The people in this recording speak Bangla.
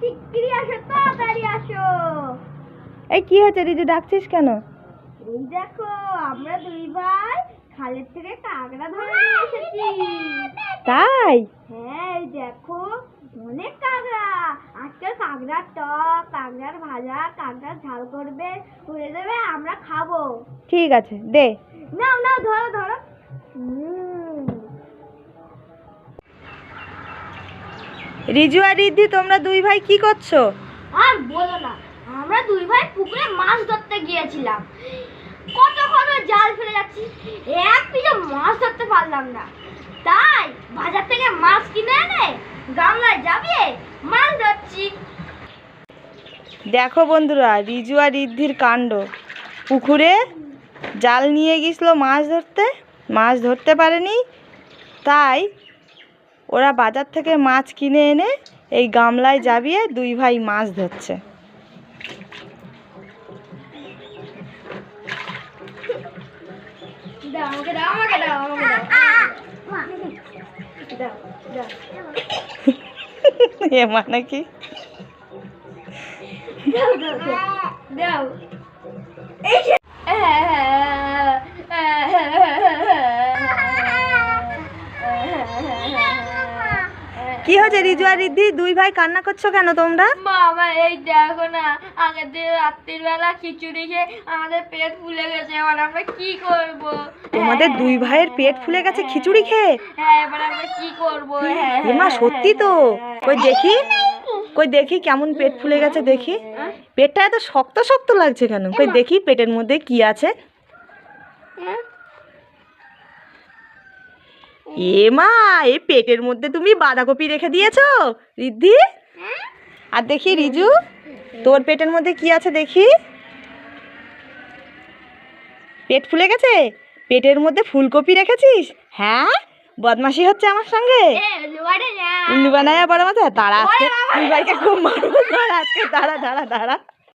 শিগগিরই আসো তাড়াতাড়ি আসো। এই কি হয়েছে রিজু ডাকছিস কেন? এই দেখো আমরা দুই ভাই খালের থেকে কাঁকড়া ধরে নিয়ে এসেছি। তাই? হ্যাঁ এই দেখো অনেক কাঁকড়া। আজকাল কাঁকড়ার টক কাঁকড়ার ভাজা কাঁকড়ার ঝাল করবে করে দেবে আমরা খাব। ঠিক আছে দে। নাও নাও ধরো ধরো। উম, রিজু আর রিদ্ধি তোমরা দুই ভাই কি করছ? আর বলো না আমরা দুই ভাই পুকুরে মাছ ধরতে গিয়েছিলাম। কতক্ষণ ওই জাল ফেলে যাচ্ছি এক পিঠে মাছ ধরতে পারলাম না। তাই বাজার থেকে মাছ কিনে এনে গামলায় যাবিয়ে মাছ ধরছি। দেখো বন্ধুরা রিজু আর রিদ্ধির কাণ্ড। পুকুরে জাল নিয়ে গেছিল মাছ ধরতে মাছ ধরতে পারেনি। তাই ওরা বাজার থেকে মাছ কিনে এনে এই গামলায় যাবিয়ে দুই ভাই মাছ ধরছে। দাও আমাকে দাও আমাকে দাও আমাকে দাও। দাও দাও। এ মানে কি? দাও কি হয়েছে রিজু আর রিদ্ধি দুই ভাই কান্না করছ কেন তোমরা? বাবা এই দেখো না আগের দিন রাত্রির বেলা খিচুড়ি খেয়ে আমাদের পেট ফুলে গেছে এবার আমরা কি করব? তোমাদের দুই ভাইয়ের পেট ফুলে গেছে খিচুড়ি খেয়ে? হ্যাঁ এবার আমরা কি করব? হ্যাঁ এমা সত্যি তো। কই দেখি? কই দেখি কেমন পেট ফুলে গেছে দেখি। পেটটা এত শক্ত শক্ত লাগছে কেন? কই দেখি পেটের মধ্যে কি আছে। এ মা এই পেটের মধ্যে তুমি বাঁধাকপি রেখে দিয়েছ? রিদ্ধি আর দেখি রিজু তোর পেটের মধ্যে কি আছে দেখি? পেট ফুলে গেছে? পেটের মধ্যে ফুলকপি রেখেছিস? হ্যাঁ? বদমাশি হচ্ছে আমার সঙ্গে? উল্লু বানায় বড় মাথা? তারা আজকে খুব মারবো। আজকে দাঁড়া দাঁড়া দাঁড়া।